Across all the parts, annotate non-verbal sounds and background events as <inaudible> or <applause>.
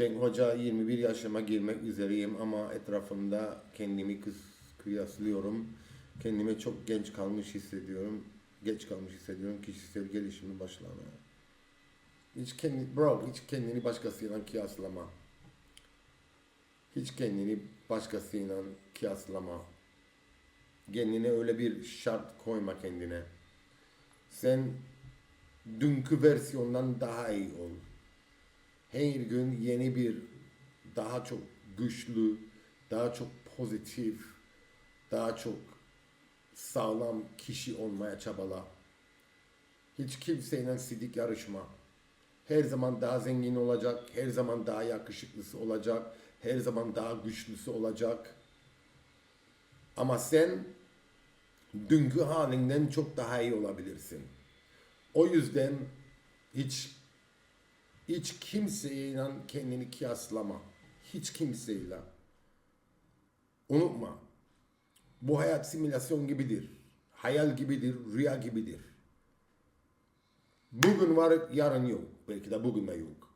Cenk Hoca 21 yaşıma girmek üzereyim ama etrafımda kendimi kıyaslıyorum. Kendimi çok genç kalmış hissediyorum. Geç kalmış hissediyorum. Kişisel gelişimi başlamaya. Hiç kendi, bro, hiç kendini başkasıyla kıyaslama. Hiç kendini başkasıyla kıyaslama. Kendine öyle bir şart koyma kendine. Sen dünkü versiyondan daha iyi ol. Her gün yeni bir, daha çok güçlü, daha çok pozitif, daha çok sağlam kişi olmaya çabala. Hiç kimseyle sidik yarışma. Her zaman daha zengin olacak, her zaman daha yakışıklısı olacak, her zaman daha güçlüsü olacak. Ama sen dünkü halinden çok daha iyi olabilirsin. O yüzden hiç hiç kimseyle kendini kıyaslama. Hiç kimseyle. Unutma. Bu hayat simülasyon gibidir. Hayal gibidir, rüya gibidir. Bugün var, yarın yok. Belki de bugün de yok.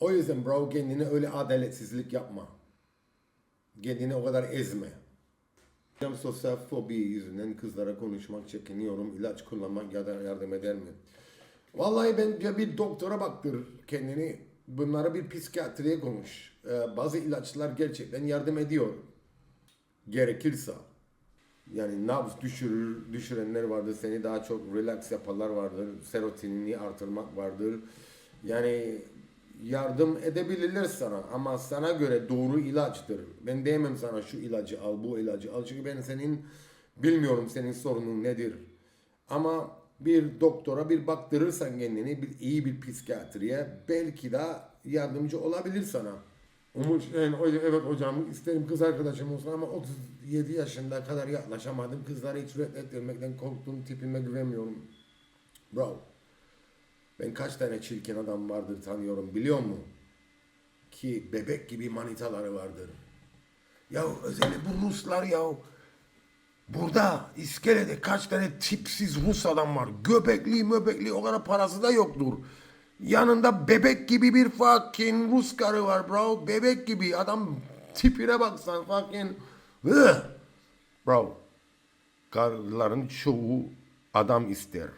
O yüzden bro kendine öyle adaletsizlik yapma. Kendini o kadar ezme. Benim sosyal fobi yüzünden kızlara konuşmak çekiniyorum. İlaç kullanmak ya yardım eder mi? Vallahi ben ya bir doktora baktır kendini. Bunlara bir psikiyatriye konuş. Ee, bazı ilaçlar gerçekten yardım ediyor. Gerekirse. Yani nabız düşürür, düşürenler vardır. Seni daha çok relax yaparlar vardır. Serotonini artırmak vardır. Yani yardım edebilirler sana ama sana göre doğru ilaçtır. Ben diyemem sana şu ilacı al, bu ilacı al. Çünkü ben senin bilmiyorum senin sorunun nedir. Ama bir doktora bir baktırırsan kendini bir iyi bir psikiyatriye belki de yardımcı olabilir sana. Umut, yani, evet hocam isterim kız arkadaşım olsun ama 37 yaşında kadar yaklaşamadım. Kızları hiç reddettirmekten korktum. Tipime güvenmiyorum. Bro. Ben kaç tane çirkin adam vardır tanıyorum biliyor musun? Ki bebek gibi manitaları vardır. Ya özellikle bu Ruslar ya. Burada iskelede kaç tane tipsiz Rus adam var. Göbekli möbekli o kadar parası da yoktur. Yanında bebek gibi bir fucking Rus karı var bro. Bebek gibi adam tipine baksan fucking. Ugh. Bro. Karıların çoğu adam ister.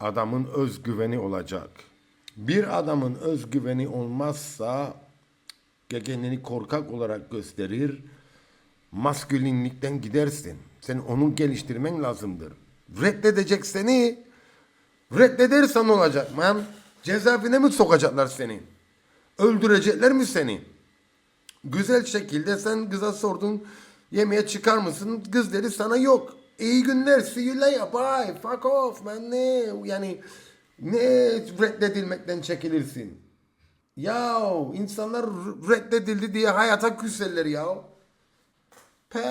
Adamın özgüveni olacak. Bir adamın özgüveni olmazsa kendini korkak olarak gösterir, maskülinlikten gidersin. Sen onu geliştirmen lazımdır. Reddedecek seni, reddedersen olacak man. Cezaevine mi sokacaklar seni? Öldürecekler mi seni? Güzel şekilde sen kıza sordun yemeğe çıkar mısın? Kız dedi sana yok. İyi günler see you later bye fuck off man ne yani ne reddedilmekten çekilirsin. Ya insanlar reddedildi diye hayata küserler ya. Pe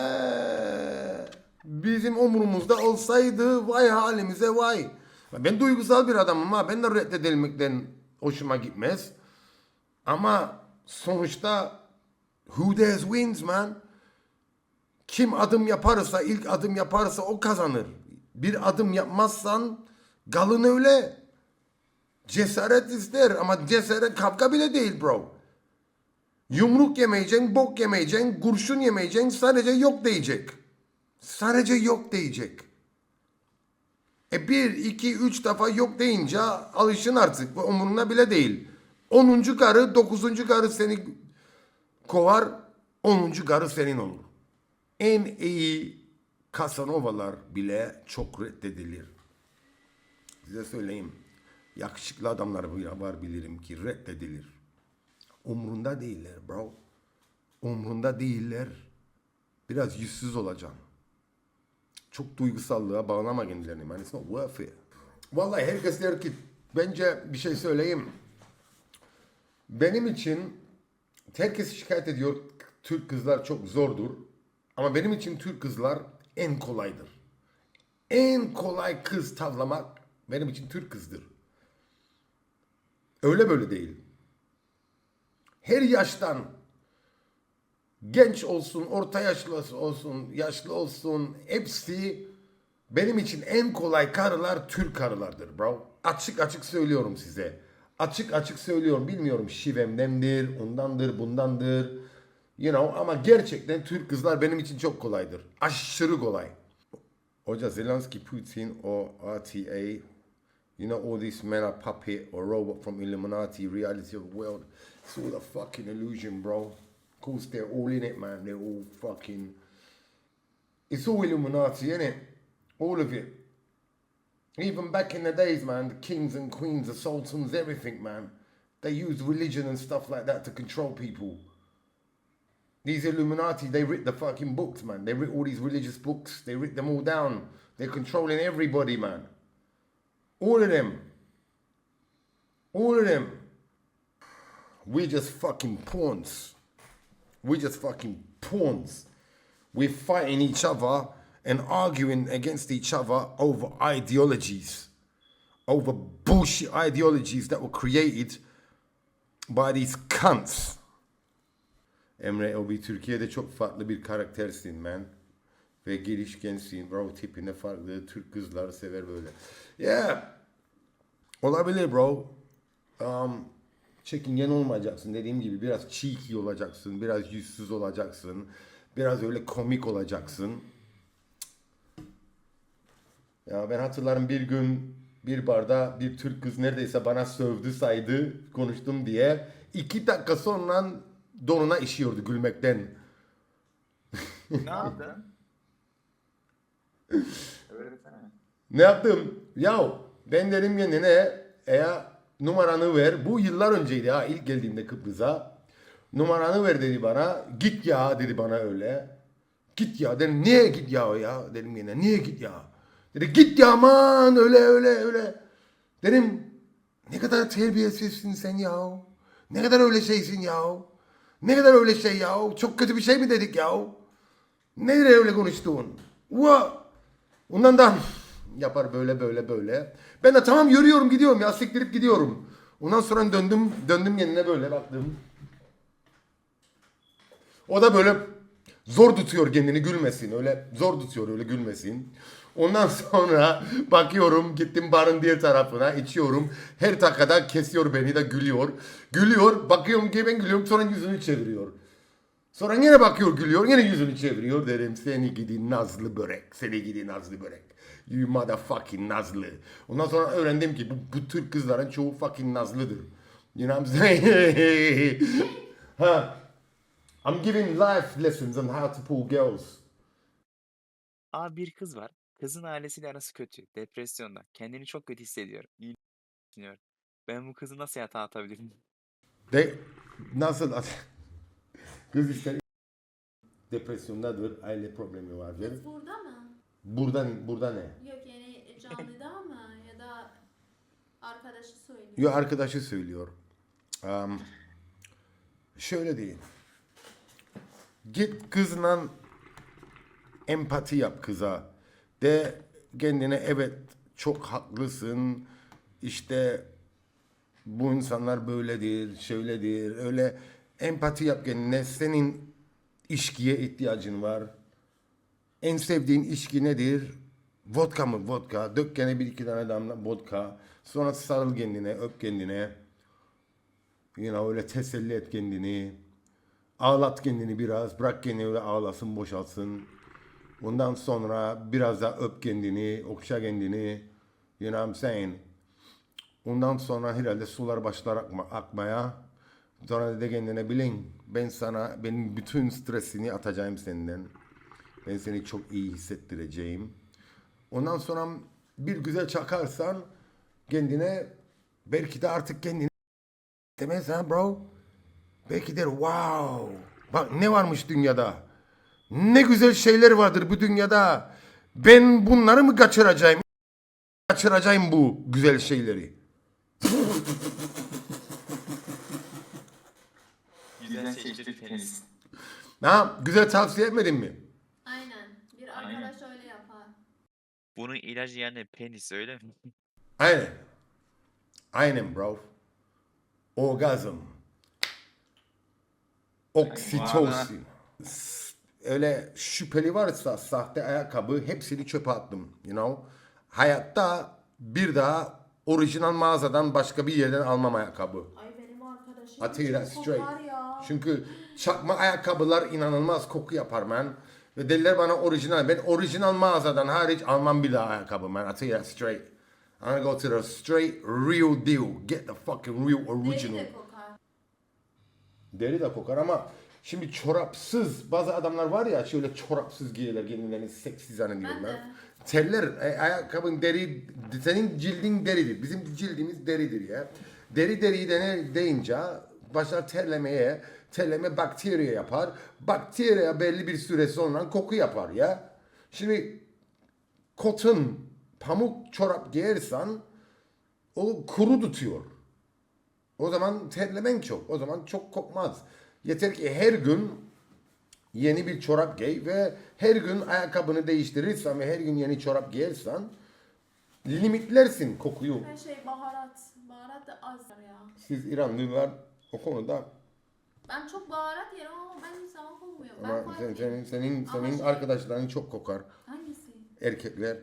bizim umurumuzda olsaydı vay halimize vay. Ben duygusal bir adamım ha ben de reddedilmekten hoşuma gitmez. Ama sonuçta who dares wins man. Kim adım yaparsa, ilk adım yaparsa o kazanır. Bir adım yapmazsan galın öyle. Cesaret ister ama cesaret kavga bile değil bro. Yumruk yemeyeceksin, bok yemeyeceksin, kurşun yemeyeceksin, sadece yok diyecek. Sadece yok diyecek. E bir, iki, üç defa yok deyince alışın artık. Umuruna bile değil. Onuncu karı, dokuzuncu karı seni kovar, onuncu karı senin olur. En iyi Casanovalar bile çok reddedilir. Size söyleyeyim. Yakışıklı adamlar var bilirim ki reddedilir. Umrunda değiller bro. Umrunda değiller. Biraz yüzsüz olacaksın. Çok duygusallığa bağlama kendilerini. Man, it's not worth it. Vallahi herkes der ki bence bir şey söyleyeyim. Benim için herkes şikayet ediyor Türk kızlar çok zordur. Ama benim için Türk kızlar en kolaydır. En kolay kız tavlamak benim için Türk kızdır. Öyle böyle değil. Her yaştan genç olsun, orta yaşlı olsun, yaşlı olsun hepsi benim için en kolay karılar Türk karılardır bro. Açık açık söylüyorum size. Açık açık söylüyorum. Bilmiyorum şivemdendir, ondandır, bundandır. You know ama gerçekten Türk kızlar benim için çok kolaydır. Aşırı kolay. Hoca Zelensky, Putin or RTA, you know all these men are puppet or robot from Illuminati, reality of the world. It's all a fucking illusion, bro. Of course they're all in it, man. They're all fucking... It's all Illuminati, innit? All of it. Even back in the days, man, the kings and queens, the sultans, everything, man. They used religion and stuff like that to control people. These Illuminati, they writ the fucking books, man. They writ all these religious books. They writ them all down. They're controlling everybody, man. All of them. All of them. We're just fucking pawns. We're just fucking pawns. We're fighting each other and arguing against each other over ideologies, over bullshit ideologies that were created by these cunts. Emre Obi Türkiye'de çok farklı bir karaktersin man. Ve girişkensin. Bro tipine farklı. Türk kızları sever böyle. Yeah. Olabilir bro. Um, çekingen olmayacaksın. Dediğim gibi biraz cheeky olacaksın. Biraz yüzsüz olacaksın. Biraz öyle komik olacaksın. Ya ben hatırlarım bir gün bir barda bir Türk kız neredeyse bana sövdü saydı konuştum diye. iki dakika sonra donuna işiyordu gülmekten. Ne yaptın? <laughs> Ne yaptım? Ya ben dedim kendine eğer numaranı ver. Bu yıllar önceydi ha ilk geldiğimde Kıbrıs'a. Numaranı ver dedi bana. Git ya dedi bana öyle. Git ya dedim niye git ya ya dedim yine niye git ya. Dedi git ya aman öyle öyle öyle. Dedim ne kadar terbiyesizsin sen ya. Ne kadar öyle şeysin ya. Ne kadar öyle şey ya. Çok kötü bir şey mi dedik ya. Ne öyle konuştun? What? Ondan da yapar böyle böyle böyle. Ben de tamam yürüyorum gidiyorum ya siktirip gidiyorum. Ondan sonra döndüm döndüm kendine böyle baktım. O da böyle zor tutuyor kendini gülmesin. Öyle zor tutuyor öyle gülmesin. Ondan <laughs> sonra bakıyorum gittim barın diğer tarafına içiyorum. Her dakikada kesiyor beni de gülüyor. Gülüyor bakıyorum ki ben gülüyorum sonra yüzünü çeviriyor. Sonra yine bakıyor gülüyor yine yüzünü çeviriyor derim seni gidi nazlı börek seni gidi nazlı börek. You motherfucking nazlı. Ondan sonra öğrendim ki bu, bu Türk kızların çoğu fucking nazlıdır. You know what I'm saying? <laughs> ha. I'm giving life lessons on how to pull girls. Abi bir kız var. Kızın ailesiyle arası kötü. Depresyonda. Kendini çok kötü hissediyor. İyi düşünüyor. Ben bu kızı nasıl yatağa atabilirim? De nasıl kız işte depresyondadır, aile problemi vardır. Kız burada mı? Buradan burada ne? Yok yani canlıda mı? Ya da arkadaşı söylüyor. Yo arkadaşı söylüyor. Um, şöyle diyeyim. Git kızla empati yap kıza. De kendine evet çok haklısın. İşte bu insanlar böyledir, şöyledir. Öyle empati yap kendine. Senin içkiye ihtiyacın var. En sevdiğin içki nedir? Vodka mı? Vodka. Dök gene bir iki tane damla vodka. Sonra sarıl kendine, öp kendine. Yine öyle teselli et kendini. Ağlat kendini biraz. Bırak kendini öyle ağlasın, boşalsın. Ondan sonra biraz daha öp kendini, okşa kendini. You know what I'm saying? Ondan sonra herhalde sular başlar akma, akmaya. Sonra de kendine bilin ben sana benim bütün stresini atacağım senden. Ben seni çok iyi hissettireceğim. Ondan sonra bir güzel çakarsan kendine belki de artık kendini demez ha bro. Belki der wow. Bak ne varmış dünyada. Ne güzel şeyler vardır bu dünyada. Ben bunları mı kaçıracağım? Kaçıracağım bu güzel şeyleri. <laughs> Güzel seçtir tenis. Ha, güzel tavsiye etmedin mi? Aynen. Bir Aynen. arkadaş öyle yapar. Bunun ilacı yani penis öyle mi? <laughs> Aynen. Aynen bro. Orgazm. Oksitosin. S- Öyle şüpheli varsa sahte ayakkabı hepsini çöpe attım. You know. Hayatta bir daha orijinal mağazadan başka bir yerden almam ayakkabı. Ay benim arkadaşım çok straight. ya. Çünkü çakma ayakkabılar inanılmaz koku yapar man. Ve derler bana orijinal. Ben orijinal mağazadan hariç almam bir daha ayakkabı you that straight. I'm gonna go to the straight real deal. Get the fucking real Deri original. de kokar. Deri de kokar ama şimdi çorapsız bazı adamlar var ya şöyle çorapsız giyerler kendilerini seksi zannediyorlar. Ben. Teller e, ayakkabın deri senin cildin deridir. Bizim cildimiz deridir ya. Deri deriyi dene deyince başlar terlemeye. Terleme bakteriye yapar. Bakteriye belli bir süre sonra koku yapar ya. Şimdi kotun pamuk çorap giyersen o kuru tutuyor. O zaman terlemen çok. O zaman çok kokmaz. Yeter ki her gün yeni bir çorap giy ve her gün ayakkabını değiştirirsen ve her gün yeni çorap giyersen limitlersin kokuyu. Her şey baharat. Baharat da az ya. Siz İranlılar o konuda Ben çok baharat yerim ama ben zaman kokmuyor. Ben ama fark sen, senin senin, Ama senin şey- arkadaşların çok kokar. Hangisi? Erkekler.